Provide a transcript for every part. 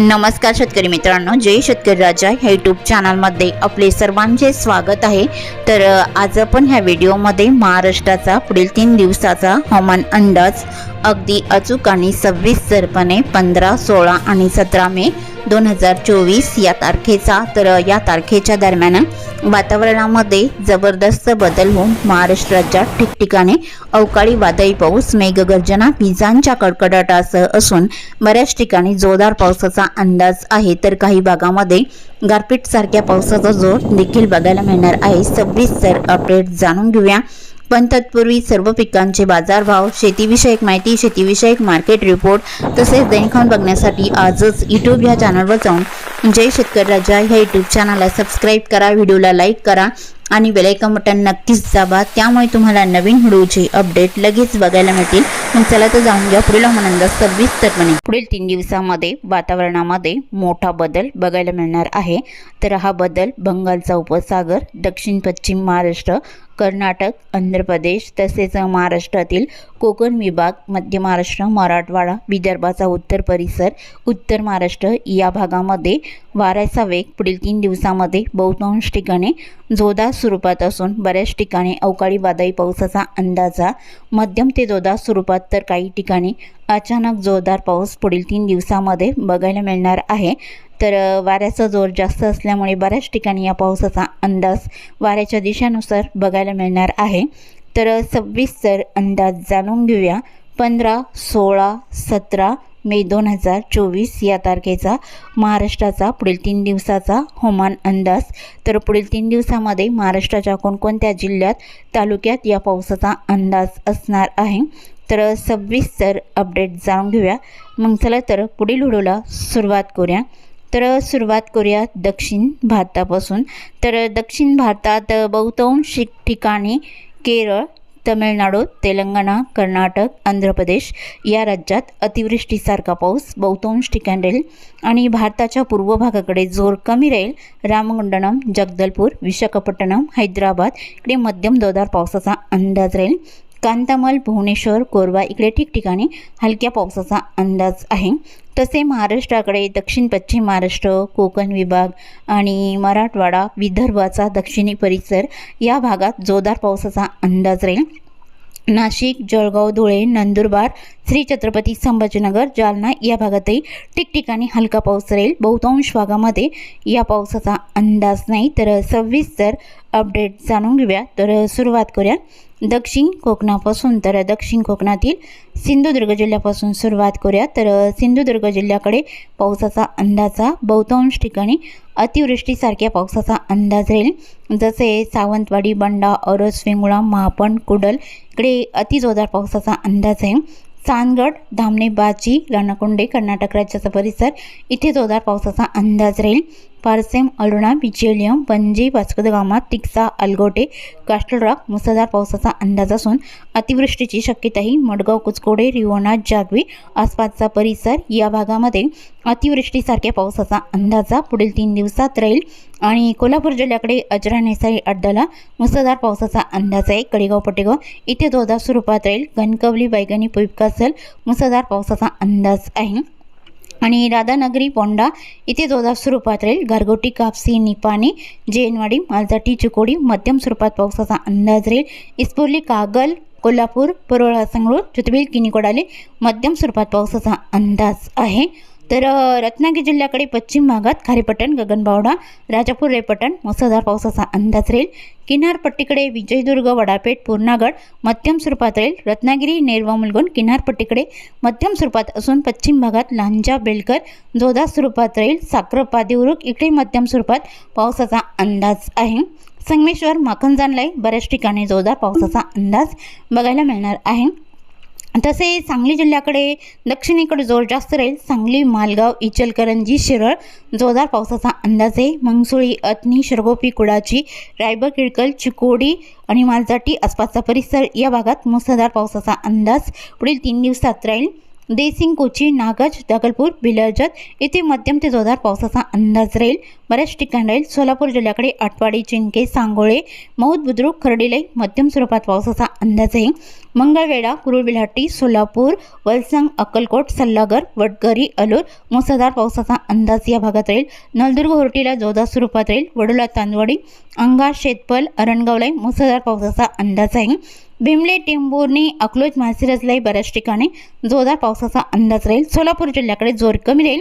नमस्कार शेतकरी मित्रांनो जय शेतकरी राजा. ह्या यूट्यूब चॅनलमध्ये आपले सर्वांचे स्वागत आहे. तर आज आपण ह्या व्हिडिओमध्ये महाराष्ट्राचा पुढील तीन दिवसाचा हवामान अंदाज अगदी अचूक आणि सविस्तरपणे पंधरा सोळा आणि सतरा मे दोन हजार चोवीस या तारखेचा. तर या तारखेच्या दरम्यान वातावरणामध्ये जबरदस्त बदल होऊन महाराष्ट्र राज्यात ठिकठिकाणी अवकाळी वादळी पाऊस मेघगर्जना विजांच्या कडकडाटासह असून बऱ्याच ठिकाणी जोरदार पावसाचा अंदाज आहे तर काही भागामध्ये गारपीट सारख्या पावसाचा जोर देखील बघायला मिळणार आहे. सविस्तर अपडेट जाणून घेऊया. पण तत्पूर्वी सर्व पिकांचे बाजारभाव शेतीविषयक माहिती शेतीविषयक मार्केट रिपोर्ट तसेच दैनिकांत बघण्यासाठी आजच यूट्यूब या चॅनलवर जाऊन जय शेतकरी राजा ह्या यूट्यूब चॅनलला सबस्क्राईब करा व्हिडिओला लाईक करा. आणि बेलायकन बटन नक्कीच दाबा त्यामुळे तुम्हाला नवीन व्हिडिओचे अपडेट लगेच बघायला मिळतील. मग चला तर जाऊन घ्या पुढील हवामान सविस्तरपणे पुढील तीन दिवसामध्ये वातावरणामध्ये मोठा बदल बघायला मिळणार आहे. तर हा बदल बंगालचा उपसागर दक्षिण पश्चिम महाराष्ट्र कर्नाटक आंध्र प्रदेश तसेच महाराष्ट्रातील कोकण विभाग मध्य महाराष्ट्र मराठवाडा विदर्भाचा उत्तर परिसर उत्तर महाराष्ट्र या भागामध्ये वाऱ्याचा वेग पुढील तीन दिवसामध्ये बहुतांश ठिकाणी जोरदार स्वरूपात असून बऱ्याच ठिकाणी अवकाळी वादळी पावसाचा अंदाजा मध्यम ते जोरदार स्वरूपात तर काही ठिकाणी अचानक जोरदार पाऊस पुढील तीन दिवसामध्ये बघायला मिळणार आहे. तर वाऱ्याचा जोर जास्त असल्यामुळे बऱ्याच ठिकाणी या पावसाचा अंदाज वाऱ्याच्या दिशेनुसार बघायला मिळणार आहे. तर सव्वीस तर अंदाज जाणून घेऊया. पंधरा सोळा सतरा मे दोन हजार चोवीस या तारखेचा महाराष्ट्राचा पुढील तीन दिवसाचा हवामान अंदाज. तर पुढील तीन दिवसामध्ये महाराष्ट्राच्या कोणकोणत्या जिल्ह्यात तालुक्यात या पावसाचा अंदाज असणार आहे? तर सविस्तर अपडेट जाणून घेऊया. मग चला तर पुढील व्हिडिओला सुरुवात करूया. तर सुरुवात करूया दक्षिण भारतापासून. तर दक्षिण भारतात बहुतांश ठिकाणी केरळ तमिळनाडू तेलंगणा कर्नाटक आंध्र प्रदेश या राज्यात अतिवृष्टीसारखा पाऊस बहुतांश ठिकाण राहील आणि भारताच्या पूर्व भागाकडे जोर कमी राहील. रामगुंडनम जगदलपूर विशाखापट्टणम हैदराबाद इकडे मध्यम जोरदार पावसाचा अंदाज राहील. कांतामल भुवनेश्वर कोरवा इकडे ठिकठिकाणी हलक्या पावसाचा अंदाज आहे. तसे महाराष्ट्राकडे दक्षिण पश्चिम महाराष्ट्र कोकण विभाग आणि मराठवाडा विदर्भाचा दक्षिणी परिसर या भागात जोरदार पावसाचा अंदाज राहील. नाशिक जळगाव धुळे नंदुरबार श्री छत्रपती संभाजीनगर जालना या भागातही ठिकठिकाणी हलका पाऊस राहील. बहुतांश भागामध्ये या पावसाचा अंदाज नाही. तर सव्वीस तर अपडेट जाणून घेऊया. तर सुरुवात करूया. दक्षिण कोकणापासून तर दक्षिण कोकणातील सिंधुदुर्ग जिल्ह्यापासून सुरुवात करूया. तर सिंधुदुर्ग जिल्ह्याकडे पावसाचा अंदाजा बहुतांश ठिकाणी अतिवृष्टीसारख्या पावसाचा अंदाज राहील. जसे सावंतवाडी बंडा औरस वेंगुळा महापण कुडल इकडे अतिजोरदार पावसाचा अंदाज आहे. चांदगड धामणे बाची राणाकोंडे कर्नाटक राज्याचा परिसर इथे जोरदार पावसाचा अंदाज राहील. पारसेम अरुणा बिचेलियम पणजी वास्कोदगामा तिक्सा अलगोटे कास्टलरॉक मुसळधार पावसाचा अंदाज असून अतिवृष्टीची शक्यताही मडगाव कुचकोडे रिवोना जागवी आसपासचा परिसर या भागामध्ये अतिवृष्टीसारख्या पावसाचा अंदाजा पुढील तीन दिवसात राहील आणि कोल्हापूर जिल्ह्याकडे अजरा नेसारी अड्डाला मुसळधार पावसाचा अंदाज आहे कडेगाव पटेगाव इथे दोदा स्वरूपात राहील गणकवली बैगणी पुईपकासल मुसळधार पावसाचा अंदाज आहे आणि राधानगरी पोंडा इथे जोरदार स्वरूपात राहील. घरगुटी कापसी निपाणी जेनवाडी मालजाटी चिकोडी मध्यम स्वरूपात पावसाचा अंदाज राहील. इस्पुर्ली कागल कोल्हापूर परोळा संगरूळ ज्योतिबील किनिकोडाले मध्यम स्वरूपात पावसाचा अंदाज आहे. तर रत्नागिरी जिल्ह्याकडे पश्चिम भागात खारेपट्टण गगनबावडा राजापूर रेपटण मुसळधार पावसाचा अंदाज राहील. किनारपट्टीकडे विजयदुर्ग वडापेठ पूर्णागड मध्यम स्वरूपात राहील. रत्नागिरी नेरवा मुलगुण किनारपट्टीकडे मध्यम स्वरूपात असून पश्चिम भागात लांजा बेलकर जोधा स्वरूपात राहील. साखरपा देवरुख इकडे मध्यम स्वरूपात पावसाचा अंदाज आहे. संगमेश्वर माखनजानलाई बऱ्याच ठिकाणी जोरदार पावसाचा अंदाज बघायला मिळणार आहे. तसे सांगली जिल्ह्याकडे दक्षिणेकडे जोर जास्त राहील. सांगली मालगाव इचलकरंजी शिरळ जोरदार पावसाचा अंदाज आहे. मंगसुळी अतनी शिरगोपी कुडाची रायबर किडकल चिकोडी आणि मालजाटी आसपासचा परिसर या भागात मुसळधार पावसाचा अंदाज पुढील तीन दिवसात राहील. देसिंग कोची नागज दगलपूर बिलजत येथे मध्यम ते जोरदार पावसाचा अंदाज राहील. बऱ्याच ठिकाणी राहील. सोलापूर जिल्ह्याकडे आटवाडी चिंके सांगोळे मौद बुद्रुक खर्डीलाई मध्यम स्वरूपात पावसाचा अंदाज आहे. मंगळवेढा कुरुबिलाटी सोलापूर वलसंग अक्कलकोट सल्लागर वडगरी अलूर मुसळधार पावसाचा अंदाज या भागात राहील नलदुर्ग होर्टीला जोरदार स्वरूपात राहील वडोला तांदवाडी अंगा शेतपल अरणगावलाई मुसळधार पावसाचा अंदाज आहे भीमले टेंभुर्णी अकलोज मासिरजलाही बऱ्याच ठिकाणी जोरदार पावसाचा अंदाज राहील सोलापूर जिल्ह्याकडे जोर कमी राहील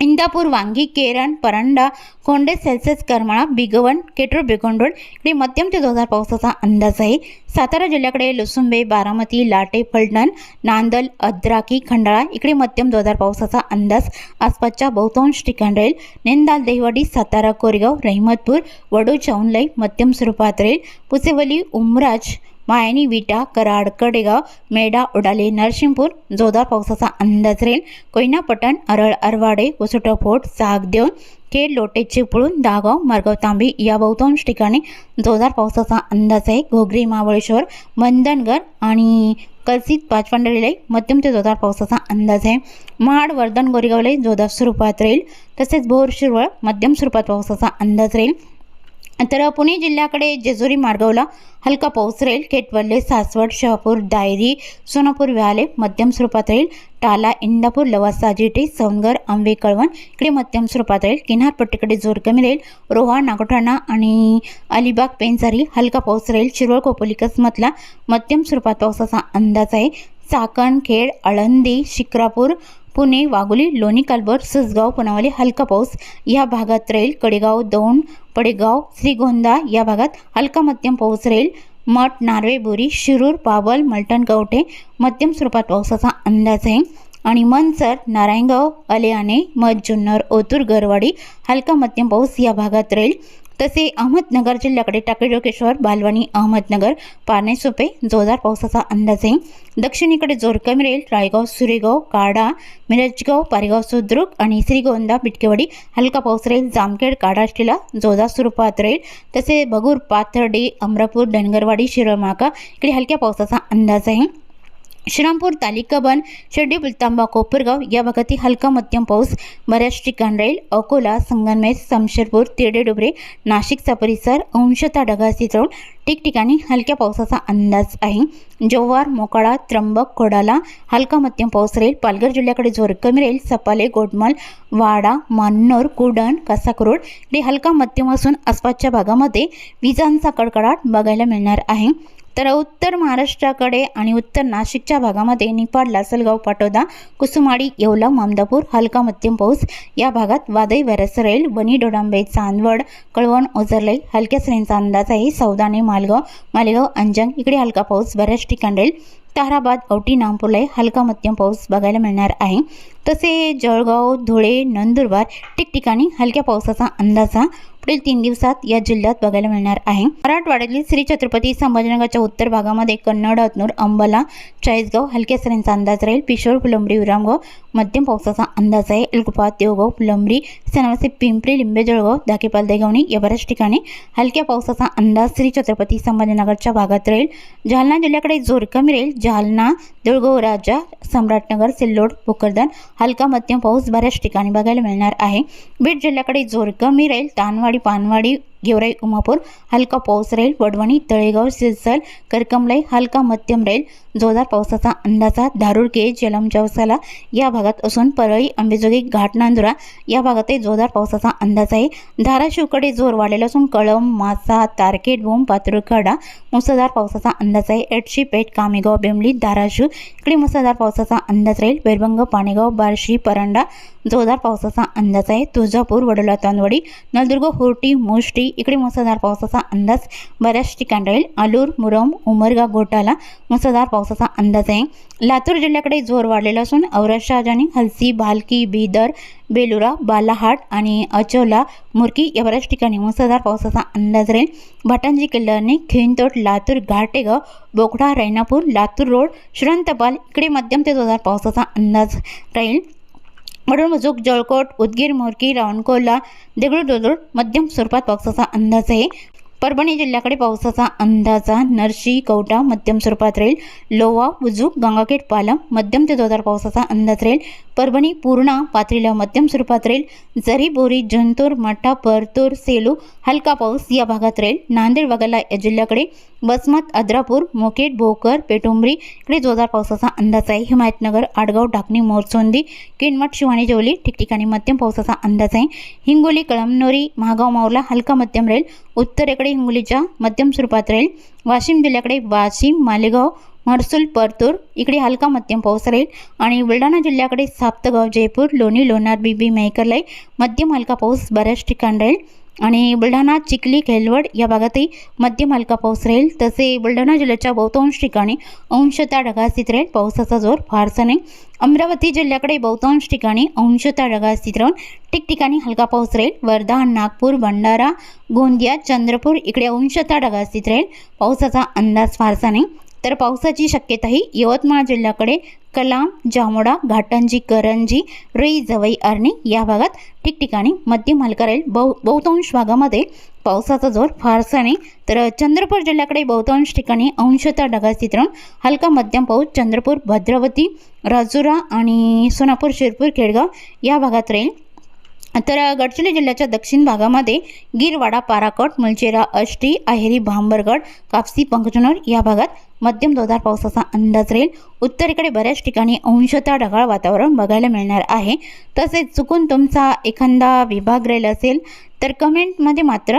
इंदापूर वांगी केरण परंडा कोंडे सेल्सेस करमाळा बिगवण केटूर बिगोंडोळ इकडे मध्यम ते जोरदार पावसाचा अंदाज आहे. सातारा जिल्ह्याकडे लुसुंबे बारामती लाटे फलटण नांदल अद्राकी खंडाळा इकडे मध्यम जोरदार पावसाचा अंदाज. आसपासच्या बहुतांश ठिकाण राहील नेंदाल देहवाडी सातारा कोरेगाव रहिमतपूर वडू चौनलाई मध्यम स्वरूपात राहील. पुसेवली उमराज मायनी विटा कराड कडेगाव मेढा उडाले नरसिंहपूर जोरदार पावसाचा अंदाज राहील. कोयना पटण अरळ अरवाडे वसुटा सागदेव केड लोटे चिपळूण दागाव मार्गाव तांबी या बहुतांश ठिकाणी जोरदार पावसाचा अंदाज आहे. घोगरी महाबळेश्वर मंदनगर आणि कलसीत पाचपांडरीला मध्यम ते जोरदार पावसाचा अंदाज आहे. महाड वर्धन गोरेगावलाही जोरदार स्वरूपात राहील. तसेच भोर शिरवळ मध्यम स्वरूपात पावसाचा अंदाज राहील. तर पुणे जिल्ह्याकडे जेजुरी मार्गावला हलका पाऊस राहील. केटवल्ले सासवड शहापूर डायरी सोनापूर व्याले मध्यम स्वरूपात राहील. टाला इंदापूर लवासा जिटे सौंदगर आंबे कळवण इकडे मध्यम स्वरूपात राहील. किनारपट्टीकडे जोर कमी राहील. रोहा नागोठाणा आणि अलिबाग पेंजारी हलका पाऊस राहील. शिरोळ कोपोली कसमतला मध्यम स्वरूपात पावसाचा अंदाज आहे. चाकण खेड आळंदी शिक्रापूर पुणे वाघोली लोणी कालवर सुसगाव पुनावली हलका पाऊस. या भागात राहील कडेगाव दौंड पडेगाव श्रीगोंदा या भागात हलका मध्यम पाऊस राहील मठ नार्वे बोरी शिरूर पावल मलटण कवठे मध्यम स्वरूपात पावसाचा अंदाज आहे. आणि मनसर नारायणगाव अलेआणे मध जुन्नर ओतूर गरवाडी हलका मध्यम पाऊस या भागात राहील तसे अहमदनगर जिल्ह्याकडे टाकेडोकेश्वर बालवाणी अहमदनगर पारनेसोपे जोरदार पावसाचा अंदाज आहे. दक्षिणेकडे जोर कमी राहील रायगाव सुरेगाव काडा मिरजगाव पारेगाव सुद्रुक आणि श्रीगोंदा बिटकेवाडी हलका पाऊस राहील. जामखेड काडाष्टीला जोरदार स्वरूपात राहील. तसे बगूर पाथर्डी अमरापूर धनगरवाडी शिरोमाका इकडे हलक्या पावसाचा अंदाज आहे. श्रीरामपूर तालिकाबन शेड्यूल तांबा कोपरगाव या भागातील हलका मध्यम पाऊस बऱ्याच ठिकाणी राहील. अकोला संगमनेर समशेरपूर तिरडे डुबरे नाशिकचा परिसर अंशता ढगाळ चित्रवून ठिकठिकाणी हलक्या पावसाचा अंदाज आहे. जव्हार मोकाळा त्र्यंबक कोडाला हलका मध्यम पाऊस राहील. पालघर जिल्ह्याकडे जोर कमी राहील. सपाले गोडमल वाडा मान्नोर कुडण कासाकरोड हे हलका मध्यम असून आसपासच्या भागामध्ये विजांचा कडकडाट बघायला मिळणार आहे. तर उत्तर महाराष्ट्राकडे आणि उत्तर नाशिकच्या भागामध्ये निपाड लासलगाव पाटोदा कुसुमाडी येवला मामदापूर हलका मध्यम पाऊस या भागात वादळी वाऱ्यासह राहील वणी डोडांबे चांदवड कळवण ओझरलाई हलक्या सरींचा अंदाज आहे सौदाने मालगाव मालेगाव अंजंग इकडे हलका पाऊस बऱ्याच ठिकाणी राहील. ताराबाद औटी नामपूरलाही हलका मध्यम पाऊस बघायला मिळणार आहे. तसे जळगाव धुळे नंदुरबार ठिकठिकाणी हलक्या पावसाचा अंदाज हा पुढील तीन दिवसात या जिल्ह्यात बघायला मिळणार आहे. मराठवाड्यातील श्री छत्रपती संभाजीनगरच्या उत्तर भागामध्ये कन्नड हतनूर अंबाला चाळीसगाव हलक्या सरींचा अंदाज राहील. पिशोर फुलंबरी विरामगाव मध्यम पावसाचा अंदाज आहे. एलकुपा देवगाव फुलंबरी सनावसी पिंपरी लिंबे जळगाव धाकेपाल देगावणी या बऱ्याच ठिकाणी हलक्या पावसाचा अंदाज श्री छत्रपती संभाजीनगरच्या भागात राहील. जालना जिल्ह्याकडे जोर कमी राहील. जालना देऊळगाव राजा सम्राटनगर सिल्लोड भोकरदान हलका मध्यम पाऊस बऱ्याच ठिकाणी बघायला मिळणार आहे. बीड जिल्ह्याकडे जोर कमी राहील. तानवाडी पानवाडी गेवराई उमापूर हलका पाऊस राहील वडवणी तळेगाव सिरसल करकमलाई हलका मध्यम राहील जोरदार पावसाचा अंदाजा धारूरके जलम चौसाला या भागात असून परळी अंबेजोगी घाटनांदुरा या भागातही जोरदार पावसाचा अंदाज आहे. धाराशिवकडे जोर वाढलेला असून कळम मासा तारकेट भूम पातुरखडा मुसळधार पावसाचा अंदाज आहे. एडशी पेठ कामेगाव बेंबली धाराशिव इकडे मुसळधार पावसाचा अंदाज राहील. बेरबंग पाणेगाव बार्शी परांडा जोरदार पावसाचा अंदाज आहे. तुळजापूर वडोला तांदवडी नलदुर्ग होर्टी मोष्टी इकडे मुसळधार पावसाचा अंदाज. बऱ्याच ठिकाणी राहील. आलूर मुरम उमरगा घोटाला मुसळधार पावसाचा अंदाज आहे. लातूर जिल्ह्याकडे जोर वाढलेला असून औरंगाबाद हलसी भालकी बिदर बेलुरा बालाहाट आणि अचोला मुरकी या बऱ्याच ठिकाणी मुसळधार पावसाचा अंदाज राहील. भाटांजी किल्ल्याने खिंतोट लातूर घाटेगाव बोकडा रैनापूर लातूर रोड श्रंतपाल इकडे मध्यम ते जोरदार पावसाचा अंदाज राहील. मडूळमजुक जळकोट उदगीर मोरकी रावणकोला देगडू दोदूर मध्यम स्वरूपात पावसाचा अंदाज आहे. परभणी जिल्ह्याकडे पावसाचा अंदाजा नरशी कवटा मध्यम स्वरूपात राहील. लोवा उजूक गंगाखेड पालम मध्यम ते जोरदार पावसाचा अंदाज राहील. परभणी पूर्णा पाथरीला मध्यम स्वरूपात राहील. जरी बोरी जंतूर मठा परतूर सेलू हलका पाऊस या भागात राहील. नांदेड वगळला या जिल्ह्याकडे बसमत अद्रापूर मोकेट भोकर पेटुंबरी इकडे जोरदार पावसाचा अंदाज आहे. हिमायतनगर आडगाव ढाकणी मोरचोंदी किनमठ शिवाणी जेवली ठिकठिकाणी मध्यम पावसाचा अंदाज आहे. हिंगोली कळमनोरी महागाव मावला हलका मध्यम राहील. उत्तरेकडे हिंगोलीच्या मध्यम स्वरूपात राहील. वाशिम जिल्ह्याकडे वाशिम मालेगाव महसूल परतूर इकडे हलका मध्यम पाऊस राहील. आणि बुलढाणा जिल्ह्याकडे साप्तगाव जयपूर लोणी लोणार बीबी मेहकरलाई मध्यम हलका पाऊस बऱ्याच ठिकाणी राहील. आणि बुलढाणा चिखली खेलवड या भागातही मध्यम हलका पाऊस राहील. तसे बुलढाणा जिल्ह्याच्या बहुतांश ठिकाणी अंशतः ढगास्थित राहील. पावसाचा जोर फारसा नाही. अमरावती जिल्ह्याकडे बहुतांश ठिकाणी अंशतः ढगास्थित राहून ठिकठिकाणी हलका पाऊस राहील. वर्धा नागपूर भंडारा गोंदिया चंद्रपूर इकडे अंशता ढगास्थित राहील. पावसाचा अंदाज फारसा नाही. तर पावसाची शक्यताही यवतमाळ जिल्ह्याकडे कलाम जामोडा घाटंजी करंजी रुई जवई आर्णी या भागात ठिकठिकाणी मध्यम हलका राहील बहु बहुतांश भागामध्ये पावसाचा जोर फारसा नाही. तर चंद्रपूर जिल्ह्याकडे बहुतांश ठिकाणी अंशतः ढगाळ चित्रण राहून हलका मध्यम पाऊस चंद्रपूर भद्रावती राजुरा आणि सोनापूर शिरपूर खेडगाव या भागात राहील. तर गडचिरोली जिल्ह्याच्या दक्षिण भागामध्ये गिरवाडा पाराकट मुलचेरा अष्टी अहेरी भांबरगड कापसी पंकजनोर या भागात मध्यम जोरदार पावसाचा अंदाज राहील. उत्तरेकडे बऱ्याच ठिकाणी अंशतः ढगाळ वातावरण बघायला मिळणार आहे. तसेच चुकून तुमचा एखादा विभाग राहील असेल तर कमेंटमध्ये मात्र